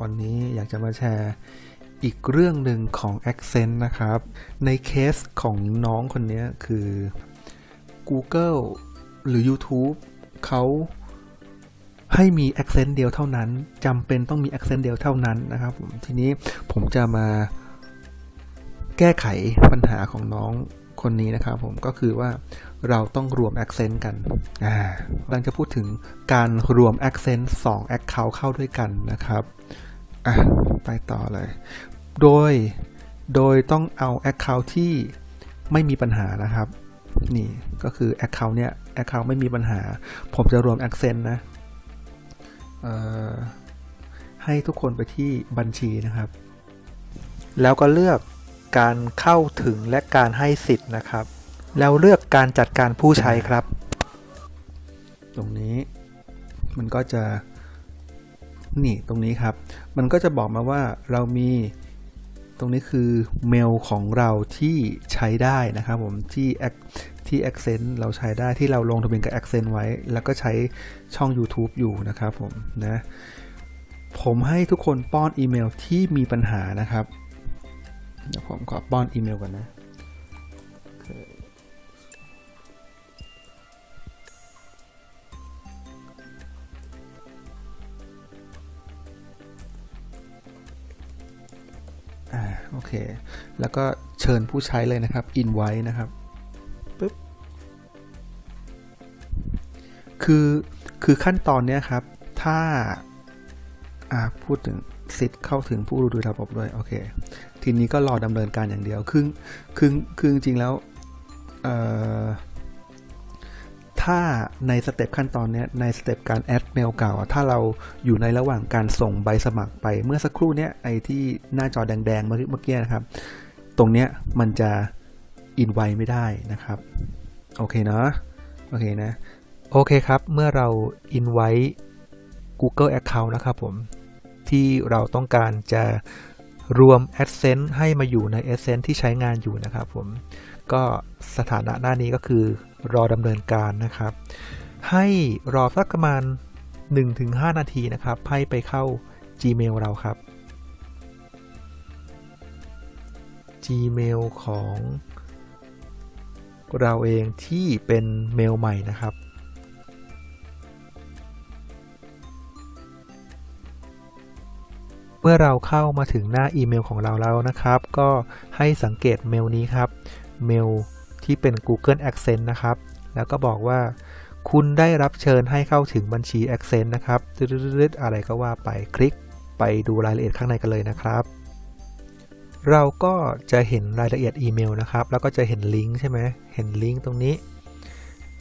วันนี้อยากจะมาแชร์อีกเรื่องหนึ่งของ Accent นะครับ ในเคสของน้องคนนี้คือ Google หรือ YouTube เขาให้มี Accent เดียวเท่านั้นจำเป็นต้องมี Accent เดียวเท่านั้นนะครับผมทีนี้ผมจะมาแก้ไขปัญหาของน้อง คนนี้นะครับผมก็คือว่าเราต้องรวม Accent กันอ่ากำลังจะพูดถึงการรวม Accent 2 Account เข้าด้วยกันนะครับอะไปต่อเลย โดยโดยต้องเอา Account ที่ไม่มีปัญหานะครับ นี่ก็คือ Account เนี่ย Account ไม่มีปัญหา ผมจะรวม Accent นะเอ่อให้ทุกคนไปที่บัญชีนะครับ แล้วก็เลือก การเข้าถึงและการให้สิทธิ์นะครับ แล้วเลือกการจัดการผู้ใช้ครับ ตรงนี้มันก็จะนี่ตรงนี้ครับ มันก็จะบอกมาว่าเรามีตรงนี้คือเมลของเราที่ใช้ได้นะครับผมที่ Ac- ที่ Accent เราใช้ได้ที่เราลงทะเบียนกับ Accent ไว้ แล้วก็ใช้ช่อง YouTube อยู่นะครับผมนะผมให้ทุกคนป้อนอีเมลที่มีปัญหานะครับ เดี๋ยวผมขอป้อนอีเมลก่อนนะอ่าโอเค แล้วก็เชิญผู้ใช้เลยนะครับ invite นะครับปึ๊บ คือ คือขั้นตอนเนี้ยครับ ถ้า อ่า พูดถึง สิทธิ์เข้าถึงผู้ดูระบบด้วยโอเค ทีนี้ก็รอดำเนินการอย่างเดียว คือคือคือจริงๆแล้วถ้าในสเต็ปขั้นตอนนี้ในสเต็ปการแอดเมลเก่า ถ้าเราอยู่ในระหว่างการส่งใบสมัครไปเมื่อสักครู่เนี้ยไอ้ที่หน้าจอแดงๆเมื่อเมื่อกี้นะครับ ตรงเนี้ยมันจะอินไวไม่ได้นะครับ โอเคเนาะโอเคนะ โอเคครับ เมื่อเราอินไว้ Google Account นะครับผม ที่เราต้องการจะรวม AdSense ให้มาอยู่ใน AdSense ที่ใช้งานอยู่นะครับผม ก็สถานะหน้านี้ก็คือรอดำเนินการนะครับ ให้รอสักประมาณ 1-5 นาทีนะครับ ให้ไปเข้า Gmail เราครับ Gmail ของเราเองที่เป็นเมลใหม่นะครับ เมื่อเราเข้ามาถึงหน้าอีเมลของเราแล้วนะครับ ก็ให้สังเกตเมลนี้ครับ เมลที่เป็น Google Accent นะครับ แล้วก็บอกว่า คุณได้รับเชิญให้เข้าถึงบัญชี Accent นะครับตึ๊ดๆอะไรก็ว่าไปคลิกไปดูรายละเอียดข้างในกันเลยนะครับ เราก็จะเห็นรายละเอียดอีเมลนะครับ แล้วก็จะเห็นลิงก์ใช่ไหมเห็นลิงก์ตรงนี้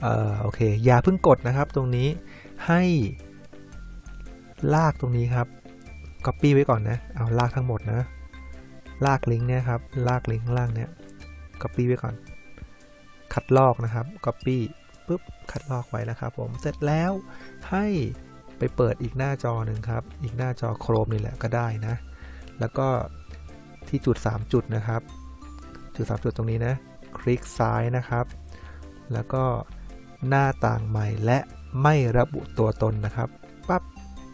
เอ่อโอเคอย่าเพิ่งกดนะครับตรงนี้ให้ลากตรงนี้ครับ Copy ไว้ก่อนนะ เอาลากทั้งหมดนะ ลากลิงก์เนี่ยครับ ลากลิงก์ข้างล่างเนี่ย Copy ไว้ก่อน คัดลอกนะครับ Copy ปุ๊บ คัดลอกไว้นะครับผม เสร็จแล้วให้ไปเปิดอีกหน้าจอหนึ่งครับ อีกหน้าจอ Chrome นี่แหละก็ได้นะ แล้วก็ที่จุด 3 จุดนะครับ จุด 3 จุดตรงนี้นะ คลิกซ้ายนะครับ แล้วก็หน้าต่างใหม่และไม่ระบุตัวตนนะครับ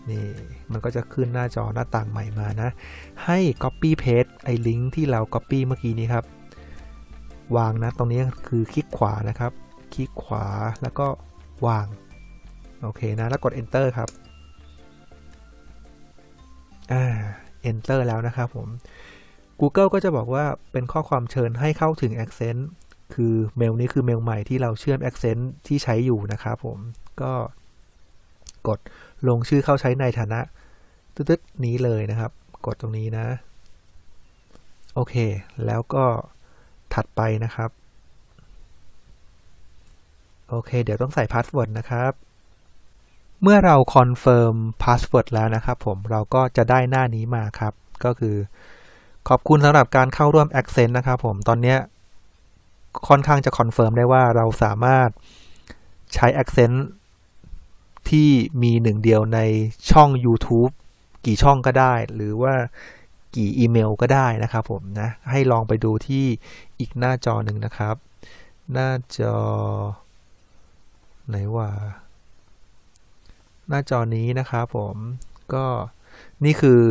นี่มันก็จะขึ้นหน้าจอหน้าต่างใหม่มานะ ให้ Copy Paste ไอ้ลิงก์ที่เรา Copy เมื่อกี้นี้ครับ วางนะตรงนี้คือคลิกขวานะครับ คลิกขวาแล้วก็วาง โอเคนะ แล้วกด Enter ครับอ่า Enter แล้วนะครับผม Google ก็จะบอกว่าเป็นข้อความเชิญให้เข้าถึง Accent คือเมลนี้คือเมลใหม่ที่เราเชื่อม Accent ที่ใช้อยู่นะครับผมก็ กดลงชื่อเข้าใช้ในฐานะตึ๊ดๆนี้เลยนะครับ กดตรงนี้นะ โอเค แล้วก็ถัดไปนะครับ โอเค เดี๋ยวต้องใส่พาสเวิร์ดนะครับ เมื่อเราคอนเฟิร์มพาสเวิร์ดแล้วนะครับผมเราก็จะได้หน้านี้มาครับ ก็คือ ขอบคุณสำหรับการเข้าร่วม Accent นะครับผมตอนนี้ค่อนข้างจะคอนเฟิร์มได้ว่าเราสามารถใช้ Accent ที่มีหนึ่งเดียวในช่อง YouTube กี่ช่องก็ได้ หรือว่ากี่อีเมลก็ได้นะครับผมนะ ให้ลองไปดูที่อีกหน้าจอหนึ่งนะครับ หน้าจอ ไหนว่า หน้าจอนี้นะครับผมก็นี่คือ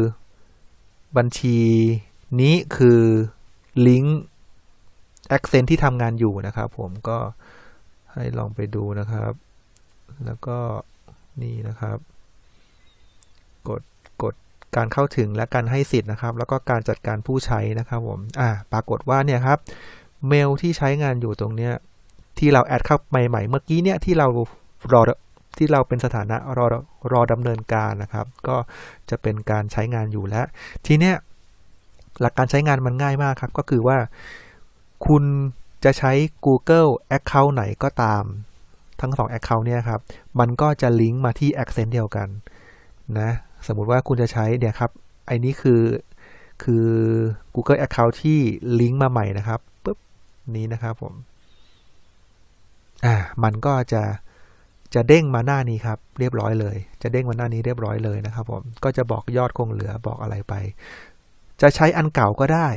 บัญชีนี้คือลิงก์ Accent ที่ทำงานอยู่นะครับผมก็ให้ลองไปดูนะครับ แล้วก็ นี่นะครับ กดกดการเข้าถึงและการให้สิทธิ์นะครับ แล้วก็การจัดการผู้ใช้นะครับผมอ่าปรากฏว่าเนี่ยครับเมลที่ใช้งานอยู่ตรงเนี้ยที่เราแอดเข้าใหม่ๆเมื่อกี้เนี่ยที่เรารอที่เราเป็นสถานะรอรอดำเนินการนะครับ ก็จะเป็นการใช้งานอยู่แล้ว ทีเนี้ยหลักการใช้งานมันง่ายมากครับ ก็คือว่าคุณจะใช้ Google Account ไหนก็ตาม ทั้งสอง Account เนี่ยครับ มันก็จะลิงก์มาที่ Accent เดียวกันนะ สมมุติว่าคุณจะใช้เนี่ยครับ ไอ้นี้คือคือ Google Account ที่ลิงก์มาใหม่นะครับปุ๊บนี้นะครับผม อ่า มันก็จะจะเด้งมาหน้านี้ครับ เรียบร้อยเลย จะเด้งมาหน้านี้เรียบร้อยเลยนะครับผม ก็จะบอกยอดคงเหลือบอกอะไรไป จะใช้อันเก่าก็ได้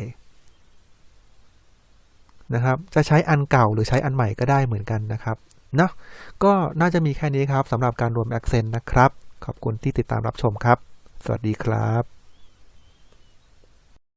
นะครับ จะใช้อันเก่าหรือใช้อันใหม่ก็ได้เหมือนกันนะครับ เนาะก็น่าจะมีแค่นี้ครับสำหรับการรวม Accent นะครับ ขอบคุณที่ติดตามรับชมครับ สวัสดีครับ